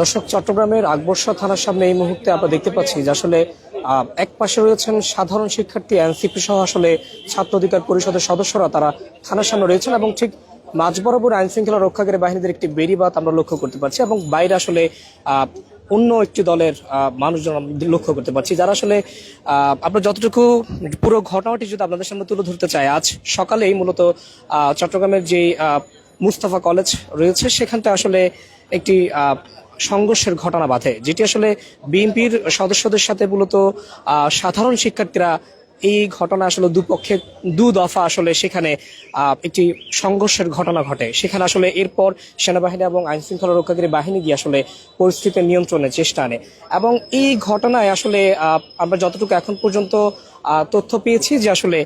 দর্শক, চট্টগ্রামের আকবর্ষা থানার সামনে এই মুহূর্তে আমরা দেখতে পাচ্ছি যে আসলে এক পাশে রয়েছেন সাধারণ শিক্ষার্থী এনসিপি সহ আসলে ছাত্র অধিকার পরিষদের সদস্যরা তারা থানার সামনে রয়েছেন এবং ঠিক মাঝ বরাবর আইন শৃঙ্খলা রক্ষাকারী বাহিনীদের একটি বেরিবাদ আমরা লক্ষ্য করতে পারছি এবং বাইরে আসলে অন্য একটি দলের মানুষজন লক্ষ্য করতে পারছি যারা আসলে আমরা যতটুকু পুরো ঘটনাটি যদি আপনাদের সামনে তুলে ধরতে চাই, আজ সকালেই মূলত চট্টগ্রামের যে মুস্তাফা কলেজ রয়েছে সেখানটা আসলে একটি সংঘর্ষের ঘটনা বাধে, যেটি আসলে বিএনপির সদস্যদের সাথে মূলত সাধারণ শিক্ষার্থীরা এই ঘটনা আসলে দুপক্ষে, দু দফা আসলে সেখানে একটি সংঘর্ষের ঘটনা ঘটে। সেখানে আসলে এরপর সেনাবাহিনী এবং আইন শৃঙ্খলা রক্ষাকারী বাহিনী গিয়ে আসলে পরিস্থিতি নিয়ন্ত্রণের চেষ্টা আনে। এবং এই ঘটনায় আসলে আমরা যতটুকু এখন পর্যন্ত তথ্য পেয়েছি যে আসলে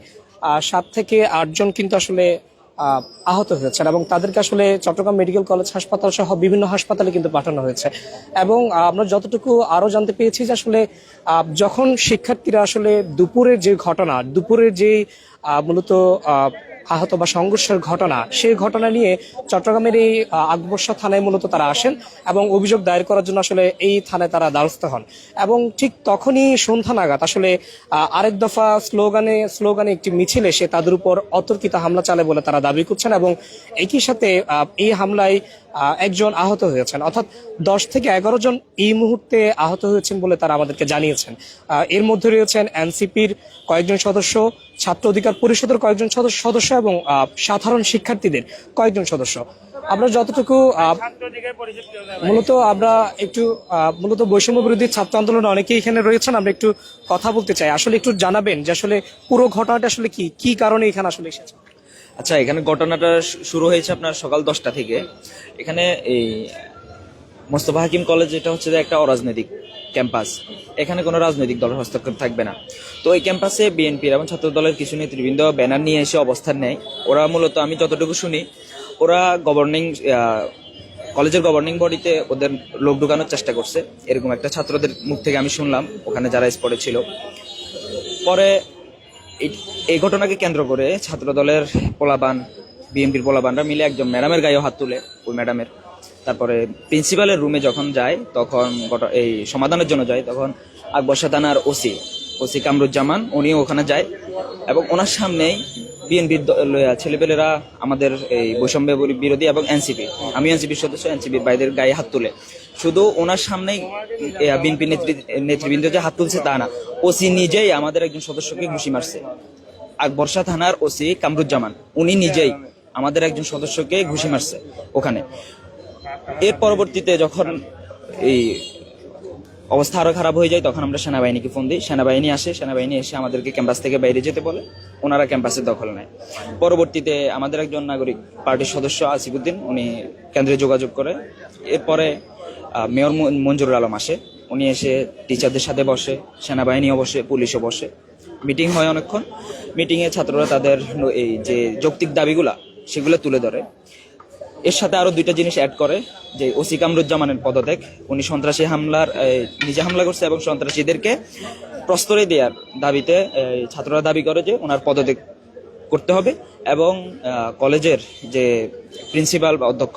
সাত থেকে আটজন কিন্তু আসলে আহত হয়েছেন এবং তাদেরকে আসলে চট্টগ্রাম মেডিকেল কলেজ হাসপাতাল সহ বিভিন্ন হাসপাতালে কিন্তু পাঠানো হয়েছে। এবং আমরা যতটুকু আরও জানতে পেরেছি যে আসলে যখন শিক্ষার্থীরা আসলে দুপুরের যে ঘটনা, দুপুরের যে মূলত আহত বা সংঘর্ষের ঘটনা, সেই ঘটনা নিয়ে চট্টগ্রামের এই আকবর্ষা থানায় মূলত তারা আসেন এবং অভিযোগ দায়ের করার জন্য আসলে এই থানায় তারা দ্বারস্থ হন। এবং ঠিক তখনই সন্ধ্যা নাগাদ আসলে আরেক দফা স্লোগানে স্লোগানে একটি মিছিল এসে তাদের উপর অতর্কিত হামলা চালে বলে তারা দাবি করছেন এবং একই সাথে এই হামলায় একজন আহত হয়েছেন। অর্থাৎ দশ থেকে এগারো জন এই মুহূর্তে আহত হয়েছেন বলে তারা আমাদেরকে জানিয়েছেন। এর মধ্যে রয়েছেন এনসিপির কয়েকজন সদস্য, ছাত্র অধিকার পরিষদের কয়েকজন সদস্য এবং সাধারণ শিক্ষার্থীদের কয়েকজন সদস্য। আমরা যতটুকু মূলত আমরা একটু মূলত বৈষম্য বিরোধী ছাত্র আন্দোলনে অনেকেই এখানে রয়েছেন। আমরা একটু কথা বলতে চাই। আসলে একটু জানাবেন যে আসলে পুরো ঘটনাটা আসলে কি? কি কারণে এখানে আসলে এসেছে? আচ্ছা এখানে ঘটনাটা শুরু হয়েছে আপনার সকাল দশটা থেকে। এখানে এই মোস্তফা হাকিম কলেজ, এটা হচ্ছে যে একটা অরাজনৈতিক ক্যাম্পাস। এখানে কোনো রাজনৈতিক দলের হস্তক্ষেপ থাকবে না। তো এই ক্যাম্পাসে বিএনপির এবং ছাত্র দলের কিছু নেতৃবৃন্দ ব্যানার নিয়ে এসে অবস্থান নেয়। ওরা মূলত, আমি যতটুকু শুনি, ওরা গভর্নিং কলেজের গভর্নিং বডিতে ওদের লোক ঢুকানোর চেষ্টা করছে। এরকম একটা ছাত্রদের মুখ থেকে আমি শুনলাম, ওখানে যারা স্পটে ছিল। পরে এই- ঘটনাকে কেন্দ্র করে ছাত্র দলের পোলাবান, বিএনপির পোলাবানরা মিলে একজন ম্যাডামের গায়েও হাত তুলে, ওই ম্যাডামের। তারপরে প্রিন্সিপালের রুমে যখন যায়, তখন এই সমাধানের জন্য যায়, তখন আকবর্ষা থানার ওসি ওসি কামরুজ্জামান, উনিও ওখানে যায় এবং ওনার সামনেই বিএনপির ছেলেপেলেরা আমাদের এই বৈষম্য বিরোধী এবং এনসিপি, আমি এনসিপির সদস্য, এনসিপির বাইদের গায়ে হাত তুলে। শুধু ওনার সামনেই বিএনপি নেতৃবৃন্দ যে হাত তুলছে তা না ওসি নিজেই আমাদের একজন সদস্যকে ঘুষি মারছে। আকবর্ষা থানার ওসি কামরুজ্জামান, উনি নিজেই আমাদের একজন সদস্যকে ঘুষি মারছে ওখানে। এর পরবর্তীতে যখন এই অবস্থা আরও খারাপ হয়ে যায়, তখন আমরা সেনাবাহিনীকে ফোন দিই। সেনাবাহিনী আসে, সেনাবাহিনী এসে আমাদেরকে ক্যাম্পাস থেকে বাইরে যেতে বলে, ওনারা ক্যাম্পাসে দখল নেয়। পরবর্তীতে আমাদের একজন নাগরিক পার্টির সদস্য আসিফুদ্দিন, উনি কেন্দ্রে যোগাযোগ করে। এরপরে মেয়র মঞ্জুরুল আলম আসে। উনি এসে টিচারদের সাথে বসে, সেনাবাহিনীও বসে, পুলিশও বসে। মিটিং হয় অনেকক্ষণ। মিটিংয়ে ছাত্ররা তাদের এই যে যৌক্তিক দাবিগুলা, সেগুলো তুলে ধরে। এর সাথে আরও দুইটা জিনিস অ্যাড করে, যে ওসি কামরুজ্জামানের পদত্যাগ। উনি সন্ত্রাসী হামলার নিজে হামলা করছে এবং সন্ত্রাসীদেরকে প্রস্তরে দেওয়ার দাবিতে ছাত্ররা দাবি করে যে ওনার পদত্যাগ করতে হবে। এবং কলেজের যে প্রিন্সিপাল বা অধ্যক্ষ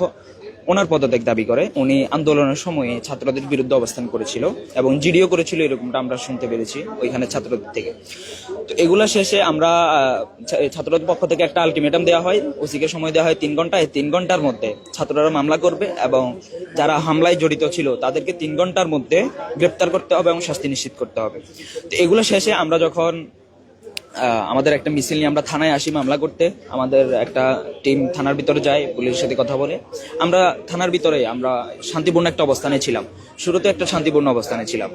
ওনার পদত্যাগ দাবি করে। উনি আন্দোলনের সময়ে ছাত্রদের বিরুদ্ধে অবস্থান করেছিল এবং জিডিও করেছিল, এরকমটা আমরা শুনতে পেরেছি ওইখানে ছাত্রদের থেকে। তো এগুলো শেষে আমরা ছাত্রদের পক্ষ থেকে একটা আলটিমেটাম দেওয়া হয়। ওসিকে সময় দেওয়া হয় তিন ঘণ্টা। এই তিন ঘণ্টার মধ্যে ছাত্ররা মামলা করবে এবং যারা হামলায় জড়িত ছিল তাদেরকে তিন ঘণ্টার মধ্যে গ্রেপ্তার করতে হবে এবং শাস্তি নিশ্চিত করতে হবে। তো এগুলো শেষে আমরা যখন আমাদের একটা মিছিল নিয়ে আমরা থানায় আসি মামলা করতে। আমাদের একটা টিম থানার ভিতরে যায়, পুলিশের সাথে কথা বলে। আমরা থানার ভিতরে, আমরা শান্তিপূর্ণ একটা অবস্থানে ছিলাম। শুরুতে একটা শান্তিপূর্ণ অবস্থানে ছিলাম।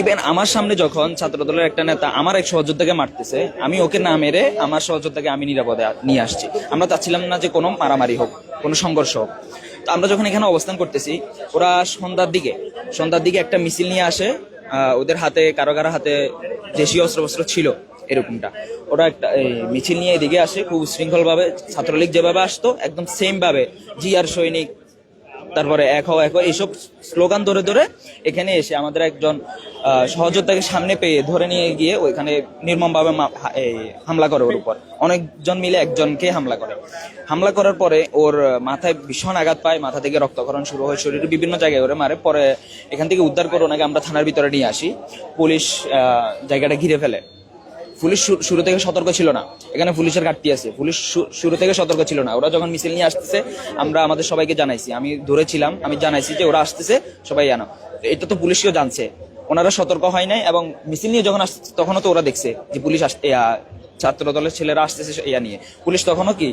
ইভেন আমার সামনে যখন ছাত্রদলের একটা নেতা আমার এক সহযোদ্ধাকে মারতেছে, আমি ওকে না মেরে আমার সহযোদ্ধাকে আমি নিরাপদে নিয়ে আসছি। আমরা চাচ্ছিলাম না যে কোনো মারামারি হোক, কোনো সংঘর্ষ হোক। তো আমরা যখন এখানে অবস্থান করতেছি, ওরা সন্ধ্যার দিকে সন্ধ্যার দিকে একটা মিছিল নিয়ে আসে। ওদের হাতে কারও কারও হাতে দেশীয় অস্ত্রবস্ত্র ছিল। এরকমটা। ওরা একটা মিছিল নিয়ে এদিকে আসে, খুব উশৃঙ্খল ভাবে ছাত্রলীগ যেভাবে আসতো, একদম সেম ভাবে জিআর সৈনিক, তারপরে এক হও এক এইসব স্লোগান ধরে ধরে এখানে এসে আমাদের একজন সহযোদ্ধাকে সামনে পেয়ে ধরে নিয়ে গিয়ে ওইখানে নির্মমভাবে হামলা করে ওর উপর। অনেকজন মিলে একজনকে হামলা করে। হামলা করার পরে ওর মাথায় ভীষণ আঘাত পায়, মাথা থেকে রক্তক্ষরণ শুরু হয় শরীরের বিভিন্ন জায়গায় ওরে মারে, পরে এখান থেকে উদ্ধার করে ওনাকে আমরা থানার ভিতরে নিয়ে আসি। পুলিশ জায়গাটা ঘিরে ফেলে। পুলিশ শুরু থেকে সতর্ক ছিল না। এখানে পুলিশের ঘাটতি আছে। পুলিশ শুরু থেকে সতর্ক ছিল না। ওরা যখন মিছিল নিয়ে আসতেছে আমরা আমাদের সবাইকে জানাইছি। আমি ধরেছিলাম আমি জানাইছি যে ওরা আসতেছে সবাই জানো। এটা তো পুলিশকেও জানছে। ওনারা সতর্ক হয় নাই এবং মিছিল নিয়ে যখন আসছে তখনও তো ওরা দেখছে যে পুলিশ আস ইয়া, ছাত্র দলের ছেলেরা আসতেছে ইয়া নিয়ে। পুলিশ তখনও কি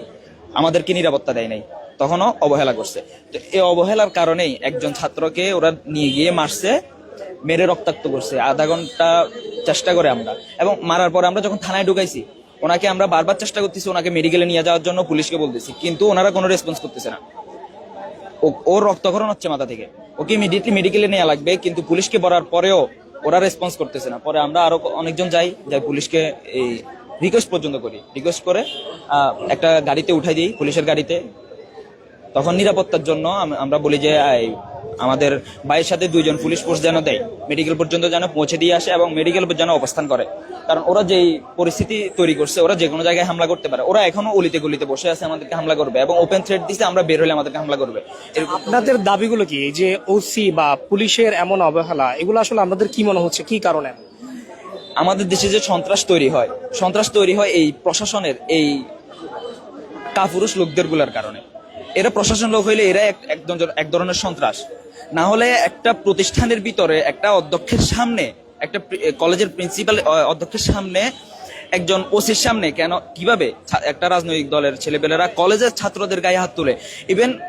আমাদেরকে নিরাপত্তা দেয় নাই। তখনও অবহেলা করছে। তো এই অবহেলার কারণেই একজন ছাত্রকে ওরা নিয়ে গিয়ে মারছে। মেরে রক্তাক্ত করছে, আধা ঘণ্টা চেষ্টা করে আমরা। এবং মারার পরে আমরা যখন থানায় ঢুকাইছি, ওনাকে আমরা বারবার চেষ্টা করতেছি ওনাকে মেডিকেলে নিয়ে যাওয়ার জন্য পুলিশকে বলতেছি, কিন্তু ওনারা কোনো রেসপন্স করতেছে না। ওর রক্তক্ষরণ হচ্ছে মাথা থেকে। ওকে ইমিডিয়েটলি মেডিকেলে নেওয়া লাগবে, কিন্তু পুলিশকে বলার পরেও ওরা রেসপন্স করতেছে না। পরে আমরা আরও অনেকজন যাই যাই পুলিশকে এই রিকোয়েস্ট পর্যন্ত করি। রিকোয়েস্ট করে একটা গাড়িতে উঠাই দিই, পুলিশের গাড়িতে। তখন নিরাপত্তার জন্য আমরা বলি যে আমাদের ভাইয়ের সাথে দুইজন পুলিশ ফোর্স যেন দেয়। মেডিকেল পর্যন্ত যেন পৌঁছে দিয়ে আসে এবং মেডিকেল যেন অবস্থান করে। কারণ ওরা যেই পরিস্থিতি তৈরি করছে ওরা যে কোনো জায়গায় হামলা করতে পারে। ওরা এখনও অলিতে গলিতে বসে আছে আমাদেরকে হামলা করবে এবং ওপেন থ্রেড দিছে আমরা বের হলে আমাদেরকে হামলা করবে। আপনাদের দাবিগুলো কি? এই যে ওসি বা পুলিশের এমন অবহেলা এগুলো আসলে আমাদের কি মনে হচ্ছে? কি কারণে? আমাদের দেশে যে সন্ত্রাস তৈরি হয় সন্ত্রাস তৈরি হয় এই প্রশাসনের এই কাপুরুষ লোকদেরগুলার কারণে। এরা প্রশাসন লোক হইলে এরা এক- ধরনের সন্ত্রাস। না হলে একটা প্রতিষ্ঠানের ভিতরে, একটা অধ্যক্ষের সামনে, একটা কলেজের প্রিন্সিপাল অধ্যক্ষের সামনে একজন ওসির সামনে কেন, কীভাবে একটা রাজনৈতিক দলের ছেলেপেলেরা কলেজের ছাত্রদের গায়ে হাত তুলে। ইভেন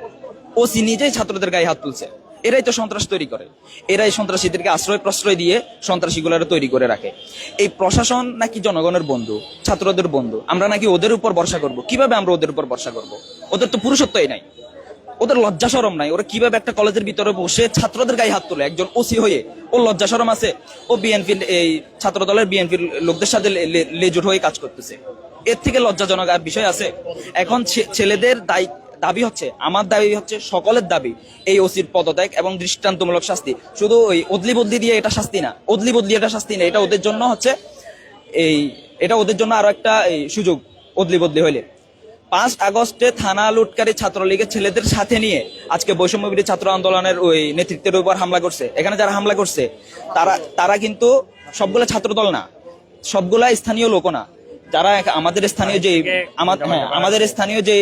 ওসি নিজেই ছাত্রদের গায়ে হাত তুলছে। এরাই তো সন্ত্রাস তৈরি করে। এরাই সন্ত্রাসীদেরকে আশ্রয় প্রশ্রয় দিয়ে সন্ত্রাসীগুলোরা তৈরি করে রাখে। এই প্রশাসন নাকি জনগণের বন্ধু, ছাত্রদের বন্ধু। আমরা নাকি ওদের উপর ভরসা করব? কীভাবে আমরা ওদের উপর ভরসা করব? ওদের তো পুরুষত্বই নাই। ওদের লজ্জা সরম নাই। ওরা কীভাবে একটা কলেজের ভিতরে বসে ছাত্রদের গায়ে হাত তোলে? একজন ওসি হয়ে ও লজ্জা সরম আছে। ও বিএনপি এই ছাত্র দলের বিএনপির লোকদের সাথে লেজুট হয়ে কাজ করতেছে। এর থেকে লজ্জাজনক আর বিষয় আছে, এখন ছেলেদের দায়ী দাবি হচ্ছে আমার দাবি হচ্ছে সকলের দাবি এই ওসির পদত্যাগ এবং দৃষ্টান্তমূলক শাস্তি। শুধু ওই অদলি বদলি দিয়ে এটা শাস্তি না অদলি বদলি এটা শাস্তি না এটা ওদের জন্য হচ্ছে এই এটা ওদের জন্য আরও একটা এই সুযোগ অদলি বদলি হইলে। পাঁচ আগস্টে থানা লুটকারী ছাত্রলীগের ছেলেদের সাথে নিয়ে আজকে বৈষম্য বিরোধী ছাত্র আন্দোলনের ওই নেতৃত্বের উপর হামলা করছে। এখানে যারা হামলা করছে তারা তারা কিন্তু সবগুলা ছাত্রদল না সবগুলা স্থানীয় লোক না। যারা আমাদের স্থানীয় যে হ্যাঁ, আমাদের স্থানীয় যে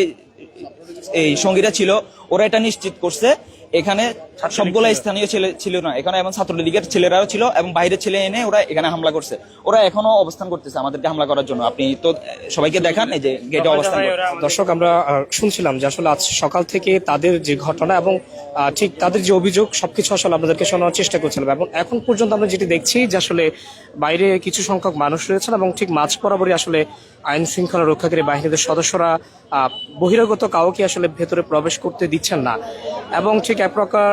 এই সঙ্গীরা ছিল ওরা এটা নিশ্চিত করছে এখানে সবগুলা স্থানীয় ছেলে ছিল না। এখানে এবং ছাত্রলীগের ছেলেরাও ছিল এবং বাইরের ছেলে এনে ওরা এখানে হামলা করছে। ওরা এখনও অবস্থান করতেছে আমাদেরকে হামলা করার জন্য। আপনি তো সবাইকে দেখান এই যে গেটে অবস্থান দর্শক আমরা শুনছিলাম যে আসলে আজ সকাল থেকে তাদের যে ঘটনা এবং আহ, ঠিক তাদের যে অভিযোগ সবকিছু আসলে আপনাদেরকে শোনার চেষ্টা করছিলাম এবং এখন পর্যন্ত আমরা যেটি দেখছি যে আসলে বাইরে কিছু সংখ্যক মানুষ রয়েছেন এবং ঠিক মাঝ বরাবরই আসলে আইন শৃঙ্খলা রক্ষাকারী বাহিনীদের সদস্যরা বহিরাগত কাউকে আসলে ভেতরে প্রবেশ করতে দিচ্ছেন না। এবং ঠিক এক প্রকার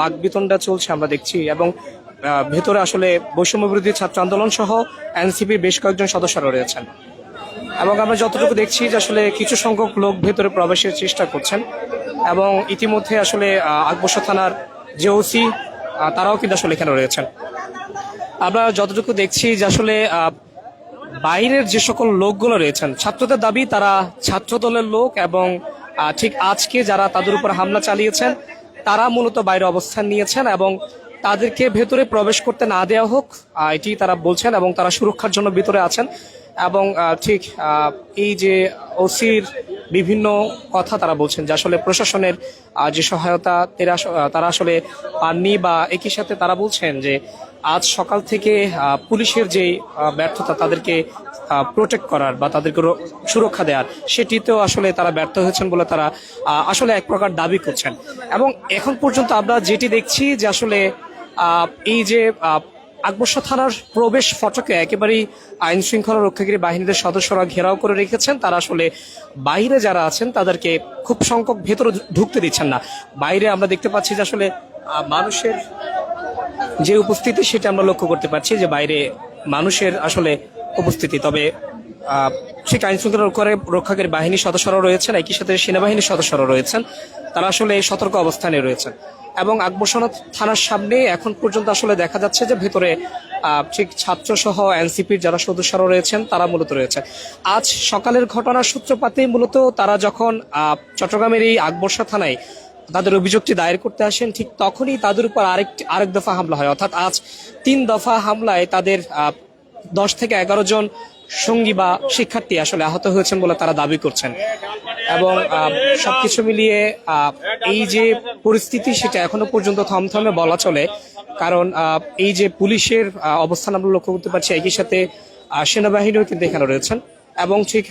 বাকবিতণ্ডা চলছে আমরা দেখছি এবং ভেতরে আসলে বৈষম্য বিরোধী ছাত্র আন্দোলন সহ এনসিপির বেশ কয়েকজন সদস্যরা রয়েছেন। এবং আমরা যতটুকু দেখছি যে আসলে কিছু সংখ্যক লোক ভেতরে প্রবেশের চেষ্টা করছেন এবং ইতিমধ্যে আসলে আকবর্ষ থানার যে ওসি তারাও কিন্তু আসলে এখানে রয়েছেন। আমরা যতটুকু দেখছি যে আসলে বাইরের যে সকল লোকগুলো রয়েছেন, ছাত্রদের দাবি তারা ছাত্র দলের লোক এবং ঠিক আজকে যারা তাদের উপর হামলা চালিয়েছেন, তারা মূলত বাইরে অবস্থান নিয়েছেন এবং তাদেরকে ভেতরে প্রবেশ করতে না দেওয়া হোক এটি তারা বলছেন এবং তারা সুরক্ষার জন্য ভিতরে আছেন এবং ঠিক এই যে ওসির বিভিন্ন কথা তারা বলছেন যে আসলে প্রশাসনের যে সহায়তা তারা আসলে পাননি বা একই সাথে তারা বলছেন যে আজ সকাল থেকে পুলিশের যে ব্যর্থতা তাদেরকে প্রোটেক্ট করার বা তাদেরকে সুরক্ষা দেওয়ার সেটিতেও আসলে তারা ব্যর্থ হয়েছেন বলে তারা আসলে এক প্রকার দাবি করছেন। এবং এখন পর্যন্ত আমরা যেটি দেখছি যে আসলে এই যে আকবর্ষ থানার প্রবেশ ফটকে একেবারেই আইন শৃঙ্খলা রক্ষাকারী বাহিনীদের সদস্যরা ঘেরাও করে রেখেছেন। তারা আসলে বাইরে যারা আছেন, তাদেরকে খুব সংখ্যক ভেতরে ঢুকতে দিচ্ছেন না। বাইরে আমরা দেখতে পাচ্ছি যে আসলে মানুষের যে উপস্থিতি সেটা আমরা লক্ষ্য করতে পারছি যে বাইরে মানুষের আসলে উপস্থিতি। তবে ঠিক আইন শৃঙ্খলা রক্ষাকারী বাহিনীর সদস্যরাও রয়েছেন, একই সাথে সেনাবাহিনীর সদস্যরাও রয়েছেন। তারা আসলে সতর্ক অবস্থানে রয়েছেন। এবং আকবরসোনা থানার সামনে এখন পর্যন্ত আসলে দেখা যাচ্ছে যে ভেতরে ঠিক ছাত্র সহ এনসিপির যারা সদস্যরা রয়েছেন, তারা মূলত রয়েছে। আজ সকালের ঘটনার সূত্রপাতেই মূলত তারা যখন চট্টগ্রামের এই আকবরসা থানায় তাদের অভিযোগটি দায়ের করতে আসেন, ঠিক তখনই তাদের উপর আরেকটি আরেক দফা হামলা হয়। অর্থাৎ আজ তিন দফা হামলায় তাদের দশ থেকে এগারো জন সঙ্গী বা শিক্ষার্থী আসলে আহত হয়েছেন বলে তারা দাবি করছেন। এবং সবকিছু মিলিয়ে এই যে পরিস্থিতি সেটা এখনও পর্যন্ত থমথমে বলা চলে। কারণ এই যে পুলিশের অবস্থান আমরা লক্ষ্য করতে পারছি একই সাথে সেনাবাহিনীও কিন্তু এখানে রয়েছেন। এবং ঠিক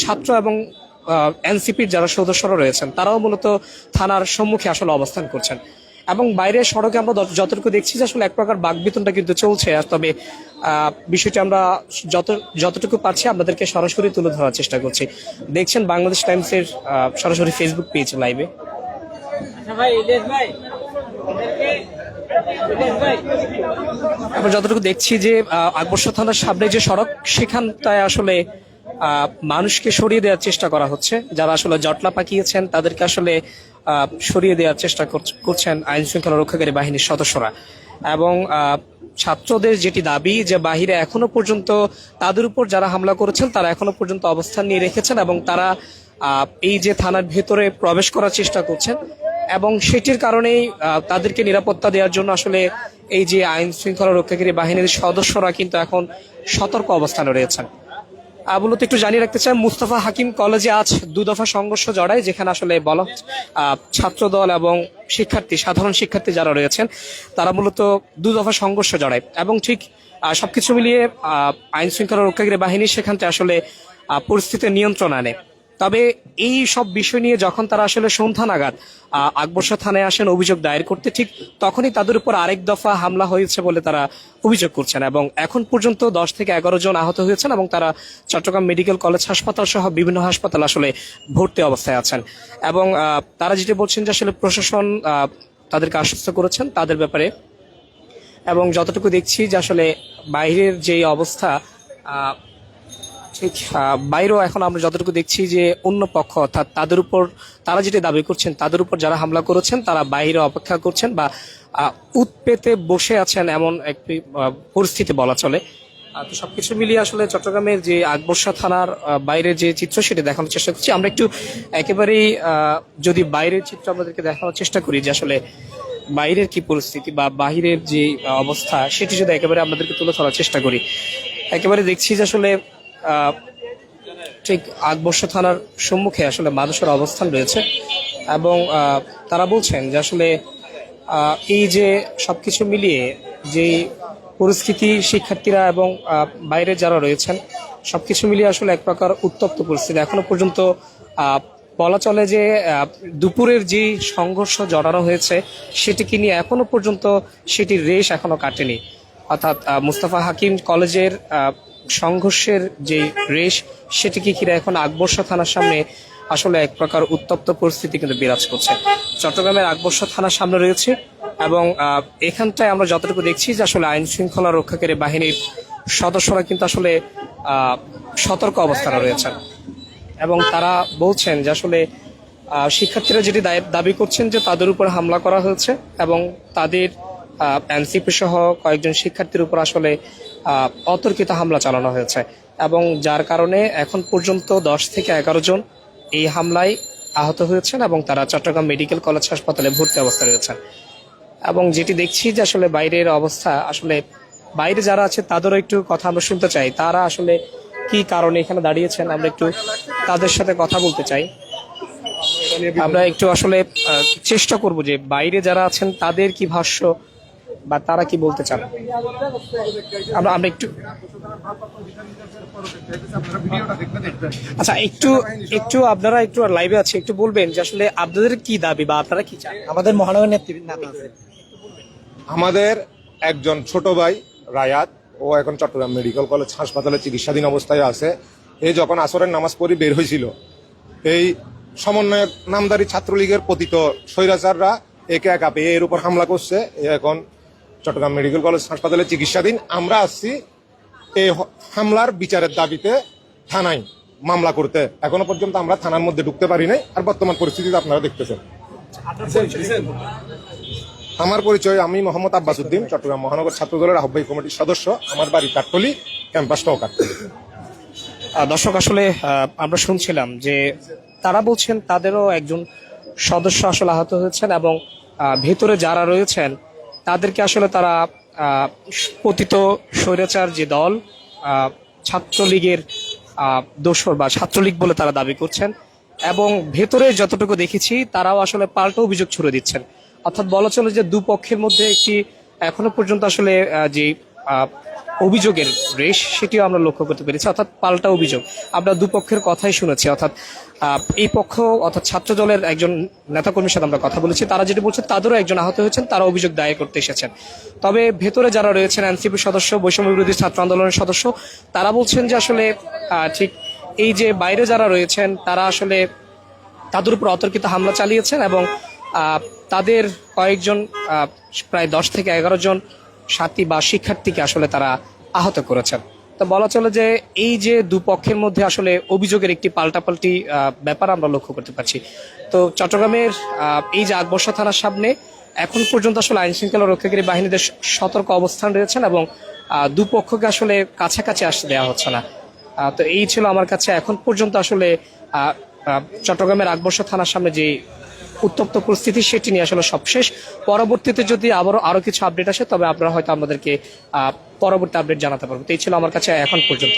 ছাত্র এবং এনসিপির যারা সদস্যরা রয়েছেন তারাও মূলত থানার সম্মুখে আসলে অবস্থান করছেন। এবং বাইরে সড়কে আমরা যত- যতটুকু দেখছি যে আসলে এক প্রকার বাকবিতনটা কিন্তু চলছে। আর তবে বিষয়টি আমরা যত যতটুকু পারছি আপনাদেরকে সরাসরি তুলে ধরার চেষ্টা করছি। দেখছেন বাংলাদেশ টাইমসের সরাসরি ফেসবুক পেজ লাইভে আমরা যতটুকু দেখছি যে আহ, আকবর্ষ থানার সামনে যে সড়ক সেখানটায় আসলে মানুষকে সরিয়ে দেওয়ার চেষ্টা করা হচ্ছে। যারা আসলে জটলা পাকিয়েছেন, তাদেরকে আসলে সরিয়ে দেওয়ার চেষ্টা করছ- করছেন আইন শৃঙ্খলা রক্ষাকারী বাহিনীর সদস্যরা। এবং ছাত্রদের যেটি দাবি যে বাহিরে এখনও পর্যন্ত তাদের উপর যারা হামলা করেছেন, তারা এখনও পর্যন্ত অবস্থান নিয়ে রেখেছেন এবং তারা এই যে থানার ভেতরে প্রবেশ করার চেষ্টা করছেন এবং সেটির কারণেই তাদেরকে নিরাপত্তা দেওয়ার জন্য আসলে এই যে আইন শৃঙ্খলা রক্ষাকারী বাহিনীর সদস্যরা কিন্তু এখন সতর্ক অবস্থানে রয়েছেন। মূলত একটু জানিয়ে রাখতে চাই, মুস্তাফা হাকিম কলেজে আজ দু দফা সংঘর্ষ জড়ায়, যেখানে আসলে বলা ছাত্র দল ছাত্রদল এবং শিক্ষার্থী, সাধারণ শিক্ষার্থী যারা রয়েছেন, তারা মূলত দু দফা সংঘর্ষ জড়ায় এবং ঠিক সবকিছু মিলিয়ে আইন শৃঙ্খলা রক্ষাকারী বাহিনী সেখানতে আসলে পরিস্থিতি নিয়ন্ত্রণ আনে। তবে এই সব বিষয় নিয়ে যখন তারা আসলে সন্ধ্যা নাগাদ আহ, থানায় আসেন অভিযোগ দায়ের করতে ঠিক তখনই তাদের উপর আরেক দফা হামলা হয়েছে বলে তারা অভিযোগ করছেন এবং এখন পর্যন্ত দশ থেকে এগারো জন আহত হয়েছেন এবং তারা চট্টগ্রাম মেডিকেল কলেজ হাসপাতাল সহ বিভিন্ন হাসপাতাল আসলে ভর্তি অবস্থায় আছেন। এবং তারা যেটা বলছেন যে আসলে প্রশাসন তাদেরকে আশ্বস্ত করেছেন তাদের ব্যাপারে। এবং যতটুকু দেখছি যে আসলে বাইরের যে অবস্থা ঠিক বাইরেও এখন আমরা যতটুকু দেখছি যে অন্য পক্ষ অর্থাৎ তাদের উপর তারা যেটা দাবি করছেন তাদের উপর যারা হামলা করেছেন তারা বাইরে অপেক্ষা করছেন বা উৎপেতে বসে আছেন এমন একটি পরিস্থিতি বলা চলে। তো সবকিছু মিলিয়ে আসলে চট্টগ্রামের যে আকবর্ষা থানার আহ, বাইরের যে চিত্র সেটা দেখানোর চেষ্টা করছি। আমরা একটু একেবারেই যদি বাইরের চিত্র আমাদেরকে দেখানোর চেষ্টা করি যে আসলে বাইরের কি পরিস্থিতি বা বাহিরের যে অবস্থা সেটি যদি একেবারে আমাদেরকে তুলে ধরার চেষ্টা করি। একেবারে দেখছি যে আসলে ঠিক আকবর্ষ থানার সম্মুখে আসলে মানুষের অবস্থান রয়েছে এবং তারা বলছেন যে আসলে এই যে সবকিছু মিলিয়ে যে পরিস্থিতি শিক্ষার্থীরা এবং বাইরে যারা রয়েছেন, সবকিছু মিলিয়ে আসলে এক প্রকার উত্তপ্ত পরিস্থিতি। এখনও পর্যন্ত বলা চলে যে দুপুরের যে সংঘর্ষ জড়ানো হয়েছে, সেটিকে নিয়ে এখনও পর্যন্ত সেটির রেশ এখনও কাটেনি। অর্থাৎ মুস্তাফা হাকিম কলেজের সংঘর্ষের যে রেশ, সেটিকে ঘিরে এখন আকবর্ষা থানার সামনে আসলে এক প্রকার উত্তপ্ত পরিস্থিতি কিন্তু বিরাজ করছে। চট্টগ্রামের আকবর্ষা থানার সামনে রয়েছে এবং এখানটায় আমরা যতটুকু দেখছি যে আসলে আইন শৃঙ্খলা রক্ষাকারী বাহিনীর সদস্যরা কিন্তু আসলে সতর্ক অবস্থানে রয়েছেন। এবং তারা বলছেন যে আসলে শিক্ষার্থীরা যেটি দাবি করছেন যে তাদের উপর হামলা করা হয়েছে এবং তাদের এনসিপি সহ কয়েকজন শিক্ষার্থীর উপর আসলে অতর্কিত হামলা চালানো হয়েছে। এবং যার কারণে এখন পর্যন্ত দশ থেকে এগারো জন এই হামলায় আহত হয়েছেন এবং তারা চট্টগ্রাম মেডিকেল কলেজ হাসপাতালে ভর্তি অবস্থায় রয়েছেন। এবং যেটি দেখছি যে আসলে বাইরের অবস্থা, আসলে বাইরে যারা আছে তাদেরও একটু কথা আমরা শুনতে চাই। তারা আসলে কি কারণে এখানে দাঁড়িয়েছেন? আমরা একটু তাদের সাথে কথা বলতে চাই। আমরা একটু আসলে চেষ্টা করব যে বাইরে যারা আছেন তাদের কি ভাষ্য বা তারা কি বলতে চান? আমরা আমরা একটু আচ্ছা একটু একটু আপনারা একটু লাইভে আছে একটু বলবেন যে আসলে আপনাদের কি দাবি বা আপনারা কি চান? আমাদের মহানগর নেতৃবৃন্দ আমাদের একজন ছোট ভাই রায়াত ও এখন চট্টগ্রাম মেডিকেল কলেজ হাসপাতালে চিকিৎসাধীন অবস্থায় আছে। এই যখন আসরের নামাজ পড়ি বের হয়েছিল এই সমন্বয়ক নামদারি ছাত্রলীগের পতিত স্বৈরাচাররা একে একা পেয়ে এর উপর হামলা করছে। এ এখন চট্টগ্রাম মেডিকেল কলেজ হাসপাতালে চিকিৎসাধীন। আমরা আসছি এই হামলার বিচারের দাবিতে থানায় মামলা করতে। এখনও পর্যন্ত আমরা থানার মধ্যে ঢুকতে পারি নাই আর বর্তমান পরিস্থিতিতে আপনারা দেখতেছেন। আমার পরিচয় আমি মোহাম্মদ আব্বাস উদ্দিন চট্টগ্রাম মহানগর ছাত্র দলের আহ্বায়ক কমিটির সদস্য। আমার বাড়ি কাঠতলি ক্যাম্পাসটাও কাঠতলি আহ, দর্শক আসলে আমরা শুনছিলাম যে তারা বলছেন তাদেরও একজন সদস্য আসলে আহত হয়েছেন এবং ভেতরে যারা রয়েছেন তাদেরকে আসলে তারা পতিত স্বৈরাচার যে দল ছাত্রলীগের দোসর বা ছাত্রলীগ বলে তারা দাবি করছেন এবং ভেতরে যতটুকু দেখেছি তারাও আসলে পাল্টা অভিযোগ ছুড়ে দিচ্ছেন। অর্থাৎ বলা চলে যে দুপক্ষের মধ্যে একটি এখনও পর্যন্ত আসলে যে অভিযোগের রেশ সেটিও আমরা লক্ষ্য করতে পেরেছি। অর্থাৎ পাল্টা অভিযোগ। আমরা দুপক্ষের কথাই শুনেছি। অর্থাৎ এই পক্ষ অর্থাৎ ছাত্র দলের একজন নেতাকর্মীর সাথে আমরা কথা বলেছি। তারা যেটি বলছেন তাদেরও একজন আহত হয়েছেন, তারা অভিযোগ দায়ের করতে এসেছেন। তবে ভেতরে যারা রয়েছেন এনসিপির সদস্য, বৈষম্য বিরোধী ছাত্র আন্দোলনের সদস্য, তারা বলছেন যে আসলে ঠিক এই যে বাইরে যারা রয়েছেন, তারা আসলে তাদের উপর অতর্কিত হামলা চালিয়েছেন এবং তাদের কয়েকজন প্রায় দশ থেকে এগারো জন সাথী বা শিক্ষার্থীকে আসলে তারা আহত করেছেন। তো বলা চলে যে এই যে দুপক্ষের মধ্যে আসলে অভিযোগের একটি পাল্টাপাল্টি ব্যাপার আমরা লক্ষ্য করতে পারছি। তো চট্টগ্রামের এই যে আকবর্ষা থানার সামনে এখন পর্যন্ত আসলে আইন শৃঙ্খলা রক্ষাকারী বাহিনীদের সতর্ক অবস্থান রয়েছেন এবং দুপক্ষকে আসলে কাছাকাছি আসতে দেওয়া হচ্ছে না। তো এই ছিল আমার কাছে এখন পর্যন্ত আসলে চট্টগ্রামের আকবর্ষা থানার সামনে যে উত্তপ্ত পরিস্থিতি সেটি নিয়ে আসলে সবশেষ পরবর্তীতে যদি আবারও আরও কিছু আপডেট আসে, তবে আপনারা হয়তো আমাদেরকে পরবর্তী আপডেট জানাতে পারব। তো এই ছিল আমার কাছে এখন পর্যন্ত।